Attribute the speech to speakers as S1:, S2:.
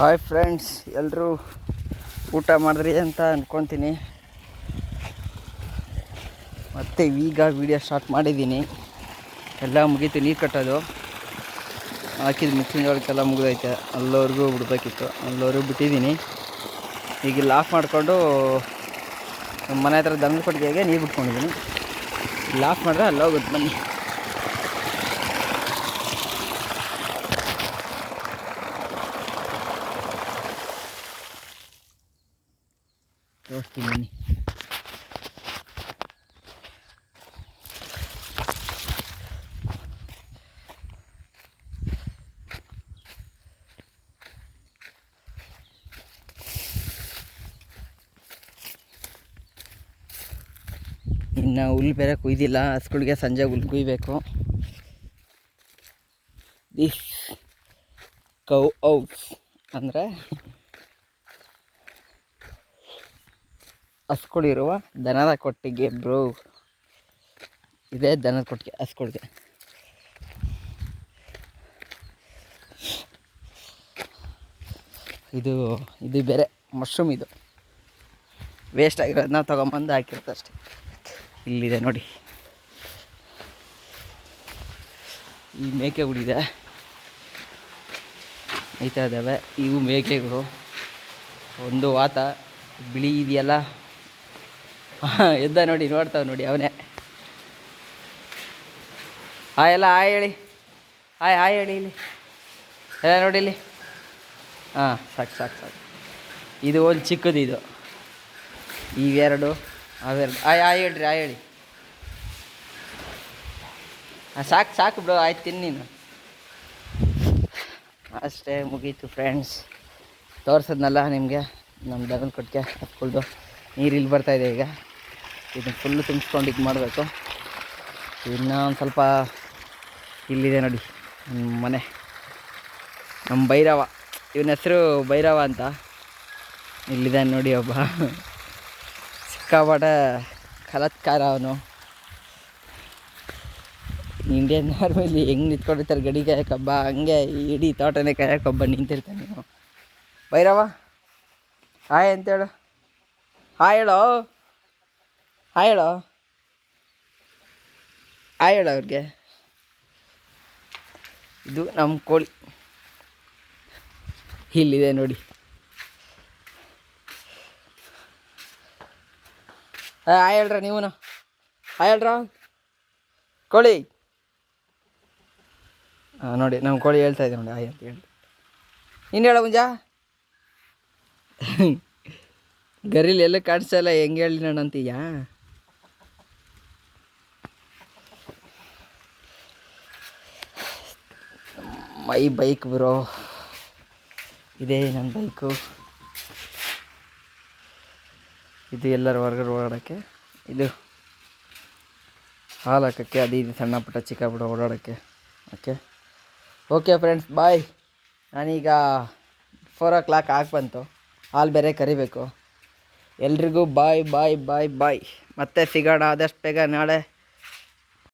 S1: Hi friends ಎಲ್ಲರೂ ಊಟ ಮಾಡಿದ್ರಿ ಅಂತ ಅಂದ್ಕೊತೀನಿ ಮತ್ತೆ ಈಗ ವಿಡಿಯೋ ಸ್ಟಾರ್ಟ್ ಮಾಡಿದ್ದೀನಿ. ಎಲ್ಲ ಮುಗೀತು, ನೀರು ಕಟ್ಟೋದು. ಹಾಕಿದ ಮುಖ್ಯ ಜೋಳಕ್ಕೆಲ್ಲ ಮುಗಿದೈತೆ ಅಲ್ಲೋರ್ಗೂ ಬಿಡಬೇಕಿತ್ತು. ಅಲ್ಲವರೆಗೂ ಬಿಟ್ಟಿದ್ದೀನಿ. ಈಗ ಇಲ್ಲಿ ಆಫ್ ಮಾಡಿಕೊಂಡು ನಮ್ಮ ಮನೆ ಹತ್ರ ದನದ ಕೊಟ್ಟಿಗೆಗೆ ನೀರು ಬಿಟ್ಕೊಂಡಿದ್ದೀನಿ. ಇಲ್ಲಿ ಆಫ್ ಮಾಡಿದ್ರೆ ಅಲ್ಲೋಗುತ್ತೆ ಬನ್ನಿ. ತೋರಿಸ್ತೀನಿ ಬನ್ನಿ ಇನ್ನು ಹುಲ್ಲು ಬೇರೆ ಕುಯ್ದಿಲ್ಲ ಹಸ್ಗಳಿಗೆ ಸಂಜೆ ಹುಲ್ಲು ಕುಯ್ಬೇಕು ದಿಸ್ ಕೌ ಔಟ್ಸ್ ಅಂದರೆ ಹಸ್ಗಳಿರುವ ದನದ ಕೊಟ್ಟಿಗೆ, ಬ್ರೋ. ಇದೇ ದನದ ಕೊಟ್ಟಿಗೆ ಹಸ್ಗಳಿಗೆ ಇದು ಇದು ಬೇರೆ ಮಶ್ರೂಮ್ ಇದು. ವೇಸ್ಟ್ ಆಗಿರೋದನ್ನ ತೊಗೊಂಬಂದು ಹಾಕಿರುತ್ತೆ ಅಷ್ಟೇ. ಇಲ್ಲಿದೆ ನೋಡಿ. ಈ ಮೇಕೆಗಳಿದೆ. ಆಯ್ತಾ ಇದ್ದಾವೆ ಇವು ಮೇಕೆಗಳು. ಒಂದು ವಾತ ಬಿಳಿ ಇದೆಯಲ್ಲ? ಎದ್ದ ನೋಡಿ ನೋಡ್ತಾವೆ ನೋಡಿ ಅವನೇ. ಹಾಯ್ ಎಲ್ಲ ಹಾಯ್ ಹೇಳಿ. ಹಾಯ್ ಹಾಯ್ ಹೇಳಿ ಇಲ್ಲಿ. ಎಲ್ಲ ನೋಡಿ ಇಲ್ಲಿ. ಹಾಂ ಸಾಕು ಸಾಕು ಸಾಕು. ಇದು ಒಂದು ಚಿಕ್ಕದು ಇದು. ಇವೆರಡು, ಅವೆರಡು. ಆಯ್ ಆಯ್ ಹೇಳ್ರಿ ಆಯ್ ಹೇಳಿ. ಹಾಂ ಸಾಕು ಸಾಕು ಬಿಡು ಆಯ್ತು, ತಿನ್ನಿ ನೀನು. ಅಷ್ಟೇ ಮುಗೀತು ಫ್ರೆಂಡ್ಸ್ ತೋರಿಸಿದ್ನಲ್ಲ ನಿಮಗೆ. ನಮ್ಮ ದಗನ್ ಕೊಟ್ಟಿಗೆ ಹತ್ಕೊಳ್ದು. ನೀರು ಇಲ್ಲಿ ಬರ್ತಾಯಿದೆ ಈಗ. ಇದನ್ನು ಫುಲ್ಲು ತುಂಬಿಸ್ಕೊಂಡು ಇದು ಮಾಡಬೇಕು. ಇನ್ನೂ ಒಂದು ಸ್ವಲ್ಪ ಇಲ್ಲಿದೆ ನೋಡಿ ನಮ್ಮ ಮನೆ. ನಮ್ಮ ಭೈರವ. ಇವನ ಹೆಸರು ಭೈರವ ಅಂತ. ಇಲ್ಲಿದೆ ನೋಡಿ ಒಬ್ಬ. ಸಿಕ್ಕಾಪಟ್ಟೆ ಕಲತ್ಕಾರ ಅವನು. ಇಂಡಿಯನ್ ಆರ್ಮಿಲಿ ಹೆಂಗೆ ನಿಂತ್ಕೊಂಡಿರ್ತಾರೆ ಗಡಿ ಕಾಯಕಬ್ಬ, ಹಂಗೆ ಇಡೀ ತೋಟನೇ ಕಾಯಕಬ್ಬ ನಿಂತಿರ್ತಾನೆ ನೀವು ಭೈರವ, ಹಾಯ್ ಅಂತೇಳು ಹಾಯ್ ಹೇಳೋ. ಹಾಯ್ ಹೇಳೋ ಹೇಳು ಅವ್ರಿಗೆ? ಇದು ನಮ್ಮ ಕೋಳಿ. ಇಲ್ಲಿದೆ ನೋಡಿ. ಹಾಯ್ ಹೇಳ್ರ ನೀವು ಹಾಯ್ ಹೇಳ್ರ ಕೋಳಿ? ಹಾಂ ನೋಡಿ ನಮ್ಮ ಕೋಳಿ ಹೇಳ್ತಾ ಇದೆ ನೋಡಿ ಹಾಯ್ ಅಂತ ಹೇಳಿ. ಇನ್ನು ಹೇಳ ಮುಂಜಾ. ಗರಿಲಿ ಎಲ್ಲ ಕಾಣಿಸಲ್ಲ, ಹೆಂಗೆ ಹೇಳಿ ನಾನು ಅಂತೀಯ ಮೈ ಬೈಕ್ ಬ್ರೋ. ಇದೇ ನನ್ನ ಬೈಕು. ಇದು ಎಲ್ಲರ ಹೊರಗಡೆ ಓಡಾಡೋಕ್ಕೆ. ಇದು ಹಾಲು ಹಾಕೋಕ್ಕೆ, ಅದು ಇದು ಸಣ್ಣ ಪುಟ್ಟ ಚಿಕ್ಕ ಪುಟ್ಟ ಓಡಾಡೋಕ್ಕೆ. ಓಕೆ ಓಕೆ ಫ್ರೆಂಡ್ಸ್ ಬಾಯ್ ನಾನೀಗ ಫೋರ್ ಓ ಕ್ಲಾಕ್ ಆಗಿ ಬಂತು. ಹಾಲು ಬೇರೆ ಕರಿಬೇಕು. ಎಲ್ರಿಗೂ ಬಾಯ್ ಬಾಯ್ ಬಾಯ್ ಬಾಯ್ ಮತ್ತೆ ಸಿಗೋಣ ಆದಷ್ಟು ಬೇಗ ನಾಳೆ.